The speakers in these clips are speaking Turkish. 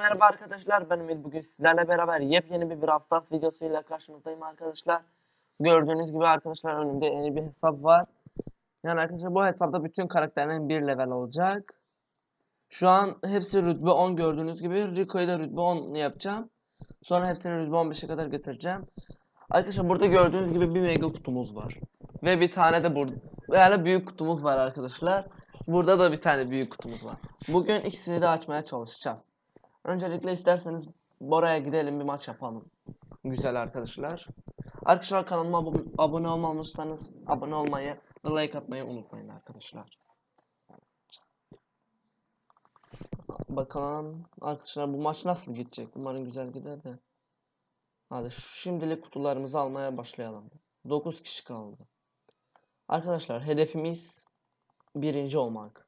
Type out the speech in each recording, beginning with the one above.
Merhaba arkadaşlar ben Ümit bugün sizlerle beraber yepyeni bir Brawl Stars videosuyla karşınızdayım arkadaşlar. Gördüğünüz gibi arkadaşlar önümde yeni bir hesap var. Yani arkadaşlar bu hesapta bütün karakterlerin bir level olacak. Şu an hepsi rütbe 10 gördüğünüz gibi. Rico'yu da rütbe 10 yapacağım. Sonra hepsini rütbe 15'e kadar getireceğim. Arkadaşlar burada gördüğünüz gibi bir mega kutumuz var. Ve bir tane de burada yani büyük kutumuz var arkadaşlar. Burada da bir tane büyük kutumuz var. Bugün ikisini de açmaya çalışacağız. Öncelikle isterseniz Bora'ya gidelim bir maç yapalım. Güzel arkadaşlar. Arkadaşlar kanalıma abo- abone olmamışsanız abone olmayı ve like atmayı unutmayın arkadaşlar. Bakalım arkadaşlar bu maç nasıl gidecek? Umarım güzel gider de. Hadi şimdilik kutularımızı almaya başlayalım. 9 kişi kaldı. Arkadaşlar hedefimiz birinci olmak.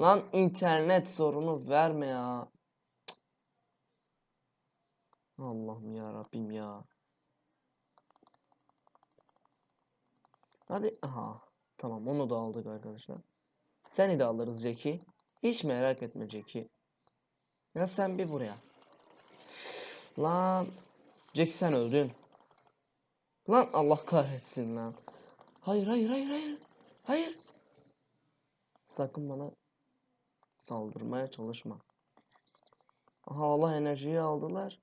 Lan internet sorunu verme ya. Allah'ım ya Rabbim ya. Hadi aha. Tamam onu da aldık arkadaşlar. Seni de alırız Jackie. Hiç merak etme Jackie. Ya sen bir buraya. Lan. Jackie sen öldün. Lan Allah kahretsin lan. Hayır hayır hayır hayır. Hayır. Sakın bana saldırmaya çalışma. Aha Allah enerjiyi aldılar.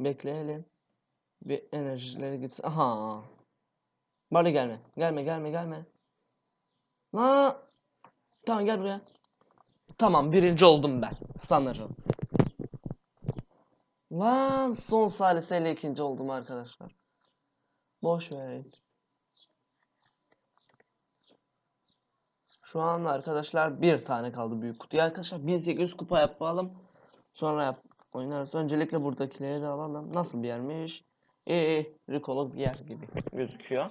Bekleyelim. Bir enerjileri gitsin. Aha. Bari gelme. Gelme gelme gelme. La. Tamam gel buraya. Tamam birinci oldum ben. Sanırım. Lan son saliseyle ikinci oldum arkadaşlar. Boş verin. Şu an arkadaşlar bir tane kaldı büyük kutuya. Arkadaşlar 1800 kupa yapalım. Sonra yap oynarız. Öncelikle buradakileri de alalım. Nasıl bir yermiş? İyi. Rico'lu bir yer gibi gözüküyor.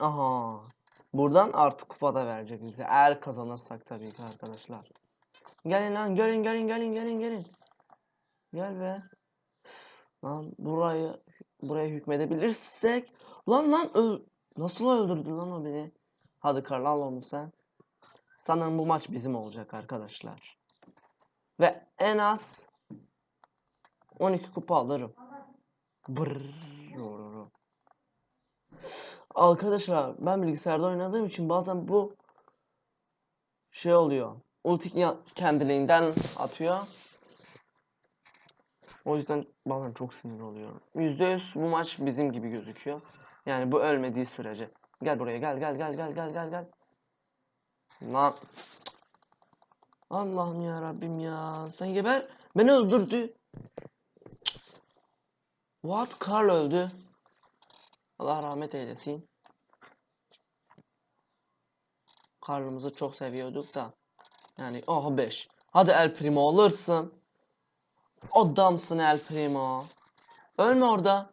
Aha. Buradan artı kupa da verecek bize. Eğer kazanırsak tabii ki arkadaşlar. Gelin lan gelin gelin gelin gelin gelin. Gel be. Lan burayı buraya hükmedebilirsek. Lan lan öl nasıl öldürdün lan o beni? Hadi Karl al onu sen. Sanırım bu maç bizim olacak arkadaşlar. Ve en az 12 kupa alırım. Brrr. Arkadaşlar ben bilgisayarda oynadığım için bazen bu şey oluyor. Ulti kendiliğinden atıyor. O yüzden bazen çok sinir oluyorum. %100 bu maç bizim gibi gözüküyor. Yani bu ölmediği sürece. Gel buraya gel gel gel gel gel gel gel. Lan. Allah'ım ya Rabbim ya. Sen geber. Beni öldürdü. What? Carl öldü. Allah rahmet eylesin. Karlımızı çok seviyorduk da. Yani oh 5. Hadi El Primo olursun. Adamsın El Primo. Ölme orada.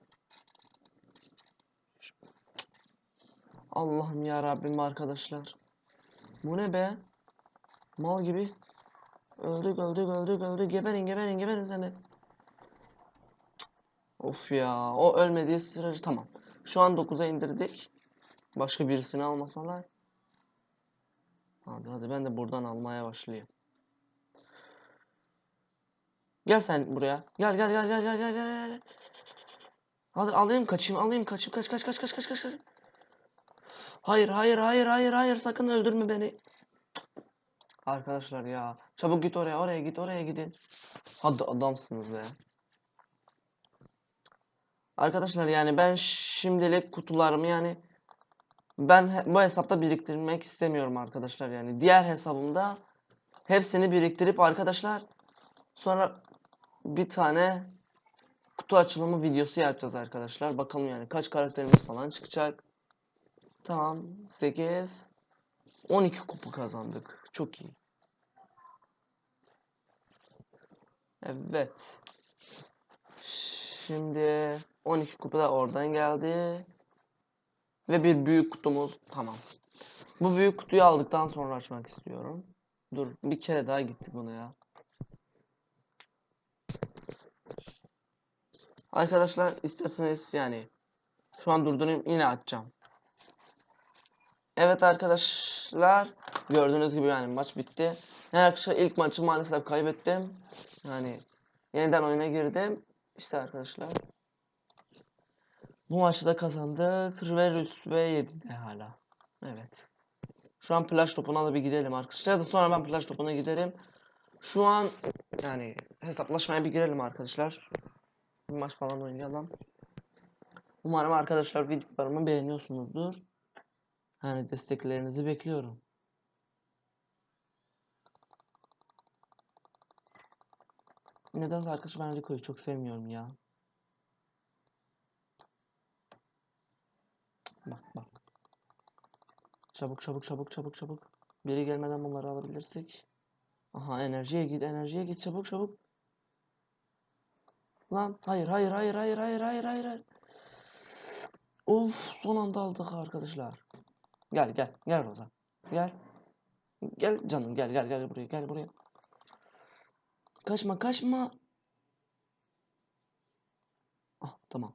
Allah'ım ya Rabbim arkadaşlar. Bu ne be? Mal gibi. Öldük öldük öldük öldük. Geberin geberin geberin seni. Of ya. O ölmediği sürece tamam. Şu an 9'a indirdik. Başka birisini almasalar. Hadi hadi ben de buradan almaya başlayayım. Gel sen buraya. Gel gel gel gel gel gel gel. gel. Hadi alayım kaçayım alayım kaçayım kaç kaç kaç kaç kaç kaç. Hayır hayır hayır hayır hayır sakın öldürme beni. Arkadaşlar ya çabuk git oraya oraya git oraya gidin. Hadi adamsınız be. Arkadaşlar yani ben şimdilik kutularımı yani ben bu hesapta biriktirmek istemiyorum arkadaşlar yani. Diğer hesabımda hepsini biriktirip arkadaşlar sonra bir tane kutu açılımı videosu yapacağız arkadaşlar. Bakalım yani kaç karakterimiz falan çıkacak. Tamam 8 12 kupa kazandık. Çok iyi. Evet. Şimdi 12 kupa da oradan geldi. Ve bir büyük kutumuz tamam. Bu büyük kutuyu aldıktan sonra açmak istiyorum. Dur bir kere daha gittik buna ya. Arkadaşlar isterseniz yani şu an durdurayım yine açacağım. Evet arkadaşlar gördüğünüz gibi yani maç bitti. Yani arkadaşlar ilk maçı maalesef kaybettim. Yani yeniden oyuna girdim. İşte arkadaşlar. Bu maçı da kazandık ve rütbe 7'de hala. Evet. Şu an plaj topuna da bir gidelim arkadaşlar. Ya da sonra ben plaj topuna giderim. Şu an yani hesaplaşmaya bir girelim arkadaşlar. Bir maç falan oynayalım. Umarım arkadaşlar videolarımı beğeniyorsunuzdur. Yani desteklerinizi bekliyorum. Nedense arkadaşlar ben Rico'yu çok sevmiyorum ya. Bak bak. Çabuk çabuk çabuk çabuk çabuk. Biri gelmeden bunları alabilirsek. Aha enerjiye git enerjiye git çabuk çabuk. Lan hayır hayır hayır hayır hayır hayır hayır. hayır. Of son anda aldık arkadaşlar. Gel gel gel Roza. Gel. Gel canım gel gel gel buraya gel buraya. Kaçma kaçma. Ah tamam.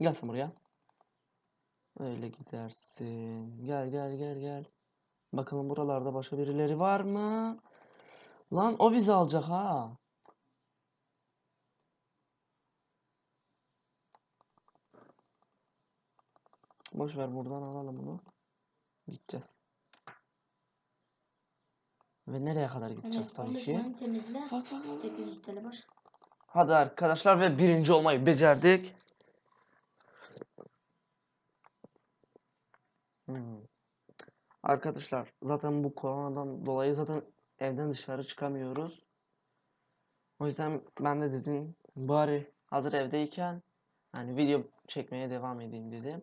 Gel sen buraya. Öyle gidersin. Gel gel gel gel. Bakalım buralarda başka birileri var mı? Lan o bizi alacak ha. Boş ver buradan alalım bunu. Gideceğiz. Ve nereye kadar gideceğiz tabii ki. Temizle. Bak bak bak. 800 TL boş. Hadi arkadaşlar ve birinci olmayı becerdik. Hmm. Arkadaşlar zaten bu koronadan dolayı zaten evden dışarı çıkamıyoruz. O yüzden ben de dedim bari hazır evdeyken hani video çekmeye devam edeyim dedim.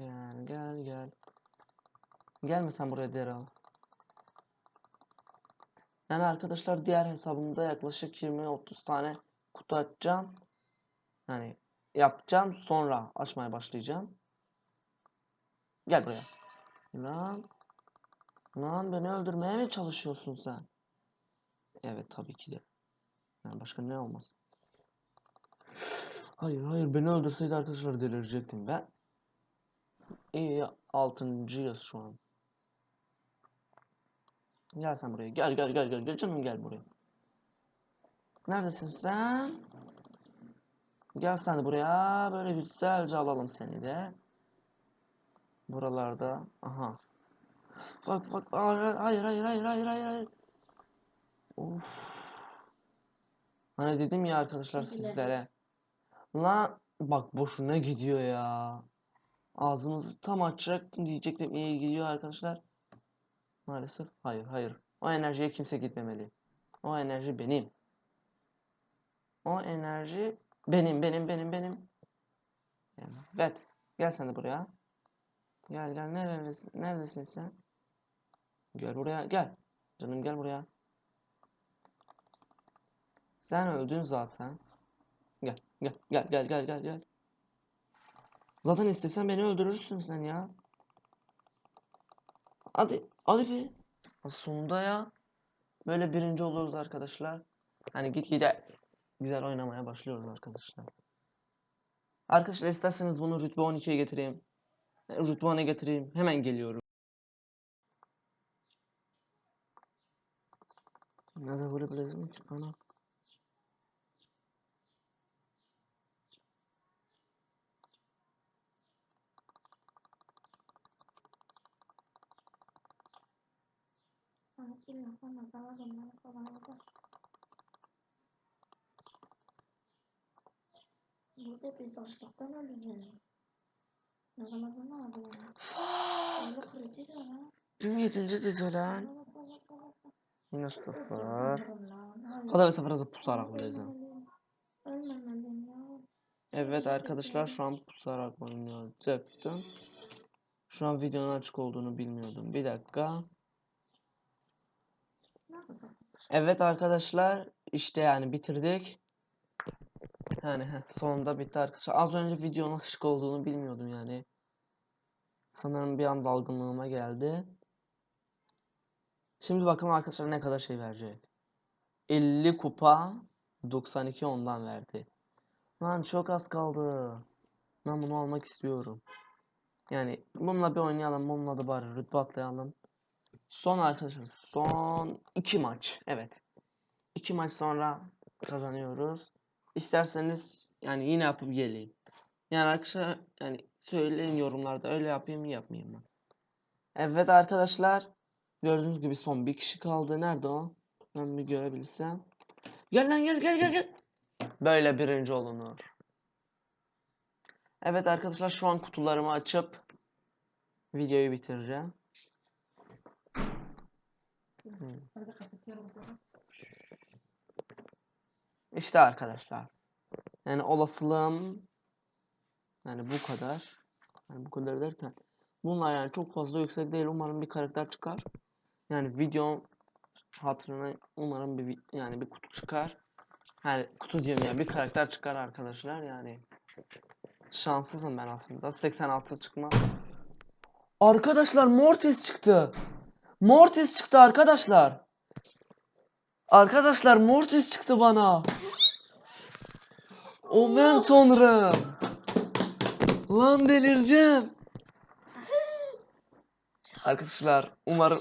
Gel gel gel. Gelme sen buraya Daryl. Yani arkadaşlar diğer hesabımda yaklaşık 20-30 tane kutu açacağım. Yani yapacağım sonra açmaya başlayacağım. Gel buraya. Lan. Lan beni öldürmeye mi çalışıyorsun sen? Evet tabii ki de. Yani başka ne olmaz? Hayır hayır beni öldürseydi arkadaşlar delirecektim ben. İyi altıncıyız şu an. Gel sen buraya. Gel gel gel gel gel canım gel buraya. Neredesin sen? Gel sen de buraya. Böyle güzelce alalım seni de. Buralarda. Aha. Bak bak. Hayır hayır hayır hayır hayır hayır. Of. Hani dedim ya arkadaşlar sizlere. Lan bak boşuna gidiyor ya. Ağzımızı tam açacak diyecektim iyi gidiyor arkadaşlar. Maalesef hayır hayır. O enerjiye kimse gitmemeli. O enerji benim. O enerji benim benim benim benim. Evet. Gel sen de buraya. Gel gel neredesin, neredesin sen? Gel buraya gel. Canım gel buraya. Sen öldün zaten. Gel gel gel gel gel gel. Zaten istesen beni öldürürsün sen ya. Hadi hadi be. Sonunda ya. Böyle birinci oluruz arkadaşlar. Hani gitgide güzel oynamaya başlıyoruz arkadaşlar. Arkadaşlar isterseniz bunu rütbe 12'ye getireyim. E, Rütbe 10'a getireyim. Hemen geliyorum. Nerede böyle bilezim ki? Ana. Sakin ol, bana daha bunları kolaylıklar. Burada biz açlıktan öleceğiz. Ne zaman ne yapalım? Allah kritik ya. Dün 7. dizi lan. Yine sıfır. Hadi bir sefer hızlı pusarak ya. Evet arkadaşlar şu an pusarak oynayacaktım. Şu an videonun açık olduğunu bilmiyordum. Bir dakika. Evet arkadaşlar işte yani bitirdik. Yani sonunda bitti arkadaşlar. Az önce videonun açık olduğunu bilmiyordum yani. Sanırım bir an dalgınlığıma geldi. Şimdi bakalım arkadaşlar ne kadar şey verecek. 50 kupa 92 ondan verdi. Lan çok az kaldı. Ben bunu almak istiyorum. Yani bununla bir oynayalım. Bununla da bari rütbe atlayalım. Son arkadaşlar. Son iki maç. Evet. İki maç sonra kazanıyoruz. İsterseniz yani yine yapıp geleyim. Yani arkadaşlar yani söyleyin yorumlarda öyle yapayım mı yapmayayım mı? Evet arkadaşlar. Gördüğünüz gibi son bir kişi kaldı. Nerede o? Ben bir görebilsem. Gel lan gel gel gel gel. Böyle birinci olunur. Evet arkadaşlar şu an kutularımı açıp videoyu bitireceğim. Hadi kapatıyorum o zaman. İşte arkadaşlar. Yani olasılığım yani bu kadar. Yani bu kadar derken bunlar yani çok fazla yüksek değil. Umarım bir karakter çıkar. Yani video hatırına umarım bir yani bir kutu çıkar. Yani kutu diyorum yani bir karakter çıkar arkadaşlar yani. Şanssızım ben aslında. 86 çıkmaz. Arkadaşlar Mortis çıktı. Mortis çıktı arkadaşlar. Arkadaşlar Mortis çıktı bana. Aman tanrım. Lan delireceğim. Arkadaşlar umarım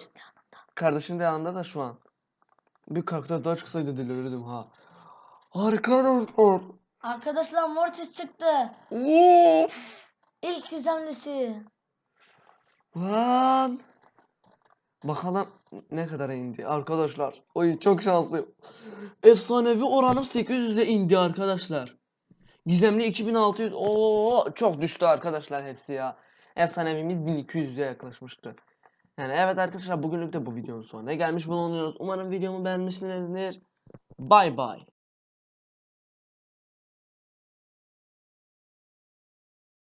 kardeşim de yanımda da şu an. Bir karakter daha çıksaydı delirirdim ha. Arkadaşlar. Arkadaşlar Mortis çıktı. Of. İlk gizemlisi. Lan. Bakalım ne kadar indi arkadaşlar. Oy çok şanslıyım. Efsanevi oranım 800'e indi arkadaşlar. Gizemli 2600. Oo çok düştü arkadaşlar hepsi ya. Efsanevimiz 1200'e yaklaşmıştı. Yani evet arkadaşlar bugünlük de bu videonun sonuna gelmiş bulunuyoruz. Umarım videomu beğenmişsinizdir. Bay bay.